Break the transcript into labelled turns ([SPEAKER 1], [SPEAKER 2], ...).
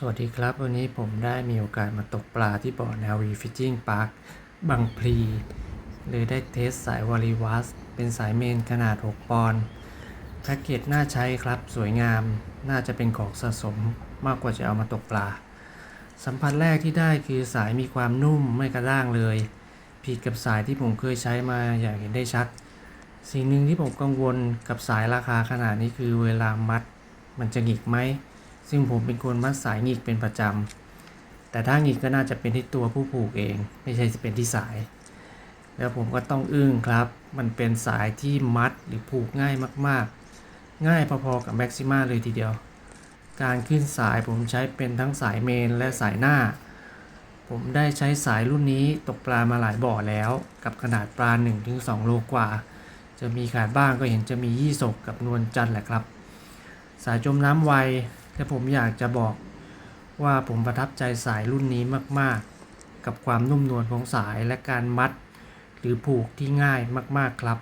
[SPEAKER 1] สวัสดีครับ วันนี้ผมได้มีโอกาสมาตกปลาที่บ่อนาวีฟิชชิ่งพาร์คบางพลีเลยได้เทสสายวอลีวัส เป็นสายเมนขนาด 6 ปอนด์แพ็กเกจน่าใช้ครับ สวยงาม น่าจะเป็นของสะสมมากกว่าจะเอามาตกปลา สัมผัสแรกที่ได้คือสายมีความนุ่มไม่กระด้างเลย ผิดกับสายที่ผมเคยใช้มาอย่างเห็นได้ชัด สิ่งหนึ่งที่ผมกังวลกับสายราคาขนาดนี้คือเวลามัด มันจะหงิกไหม ซึ่งผมเป็นคนมัดสายหงิกเป็นประจำ แต่ถ้าหงิกก็น่าจะเป็นที่ตัวผู้ผูกเอง ไม่ใช่จะเป็นที่สาย แล้วผมก็ต้องอึ้งครับ มันเป็นสายที่มัดหรือผูกง่ายมากๆ ง่ายพอๆกับแม็กซิมาเลยทีเดียว การขึ้นสายผมใช้เป็นทั้งสายเมนและสายหน้า ผมได้ใช้สายรุ่นนี้ตกปลามาหลายบ่อแล้ว กับขนาดปลา 1-2 โลกว่า จะมีขาดบ้างก็เห็นจะมียี่สกกับนวลจันทร์แหละครับ สายจมน้ำไว แต่ผมอยากจะบอกว่าผมประทับใจสายรุ่นนี้มาก ๆ กับความนุ่มนวลของสายและการมัด หรือผูกที่ง่ายมาก ๆ ครับ